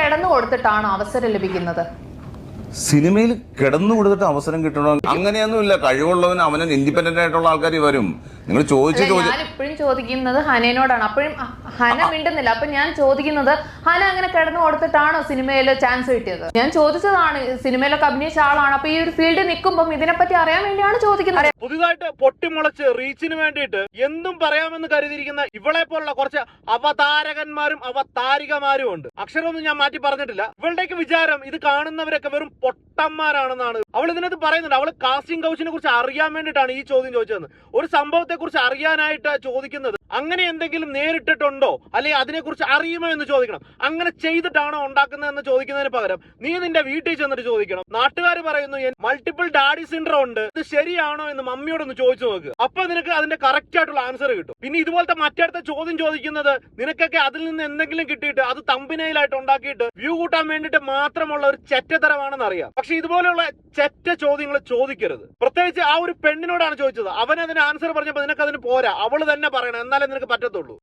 കിടന്നു കൊടുത്തിട്ടാണ് അവസരം ലഭിക്കുന്നത്? സിനിമയിൽ കിടന്നു കൊടുത്തിട്ട് അവസരം കിട്ടണോ? അങ്ങനെയൊന്നുമില്ല. കഴിവുള്ളവന് അവനെ ഇൻഡിപെൻഡന്റ് ആയിട്ടുള്ള ആൾക്കാർ വരും. നിങ്ങൾ ചോദിച്ചു ഞാൻ ഇപ്പോഴും ചോദിക്കുന്നത് ഹനേനോടാണ്. അപ്പോഴും ഹന മിണ്ടുന്നില്ല. അപ്പൊ ഞാൻ ചോദിക്കുന്നത് ഹന അങ്ങനെ കിടന്നു കൊടുത്തിട്ടാണോ സിനിമയിൽ ചാൻസ് കിട്ടിയത്? ഞാൻ ചോദിച്ചതാണ് സിനിമയിലൊക്കെ അഭിനയിച്ച ആളാണ്. അപ്പൊ ഈ ഒരു ഫീൽഡ് നിൽക്കുമ്പോൾ ഇതിനെപ്പറ്റി അറിയാൻ വേണ്ടിയാണ് ചോദിക്കുന്നത്. പുതുതായിട്ട് പൊട്ടിമുളച്ച് റീച്ചിന് വേണ്ടിയിട്ട് എന്തും പറയാമെന്ന് കരുതിയിരിക്കുന്ന ഇവളെ പോലുള്ള കുറച്ച് അവതാരകന്മാരും അവതാരികമാരും ഉണ്ട്. അക്ഷരമൊന്നും ഞാൻ മാറ്റി പറഞ്ഞിട്ടില്ല. ഇവളുടെയൊക്കെ വിചാരം ഇത് കാണുന്നവരൊക്കെ വെറും പൊട്ടന്മാരാണെന്നാണ്. അവൾ ഇതിനകത്ത് പറയുന്നുണ്ട്. അവൾ കാസ്റ്റിംഗ് കൗച്ചിനെ കുറിച്ച് അറിയാൻ വേണ്ടിയിട്ടാണ് ഈ ചോദ്യം ചോദിച്ചത് ഒരു സംഭവത്തെ കുറിച്ച് അറിയാനായിട്ട് ചോദിക്കുന്നത് അങ്ങനെ എന്തെങ്കിലും നേരിട്ടിട്ടുണ്ടോ? അല്ലെങ്കിൽ അതിനെക്കുറിച്ച് അറിയുമോ എന്ന് ചോദിക്കണം. അങ്ങനെ ചെയ്തിട്ടാണോ ഉണ്ടാക്കുന്നതെന്ന് ചോദിക്കുന്നതിന് പകരം നീ നിന്റെ വീട്ടിൽ ചെന്നിട്ട് ചോദിക്കണം. നാട്ടുകാർ പറയുന്നു മൾട്ടിപ്പിൾ ഡാഡി സിൻഡ്രോം ഉണ്ട്. ഇത് ശരിയാണോ എന്ന് മമ്മിയോട് ഒന്ന് ചോദിച്ചു നോക്ക്. അപ്പൊ നിനക്ക് അതിന്റെ കറക്റ്റ് ആയിട്ടുള്ള ആൻസർ കിട്ടും. പിന്നെ ഇതുപോലത്തെ മറ്റടുത്ത ചോദ്യം ചോദിക്കുന്നത് നിനക്കൊക്കെ അതിൽ നിന്ന് എന്തെങ്കിലും കിട്ടിയിട്ട് അത് തമ്പിനയിലായിട്ട് ഉണ്ടാക്കിയിട്ട് വ്യൂ കൂട്ടാൻ വേണ്ടിയിട്ട് മാത്രമുള്ള ഒരു ചെറ്റത്തരമാണെന്ന് അറിയാം. പക്ഷെ ഇതുപോലെയുള്ള ചെറ്റ ചോദ്യങ്ങൾ ചോദിക്കരുത്. പ്രത്യേകിച്ച് ആ ഒരു പെണ്ണിനോടാണ് ചോദിച്ചത്. അവൻ അതിന് ആൻസർ പറഞ്ഞപ്പോൾ നിനക്ക് അതിന് പോരാ. അവൾ തന്നെ പറയണം. എന്നാലേ നിനക്ക് പറ്റത്തുള്ളൂ.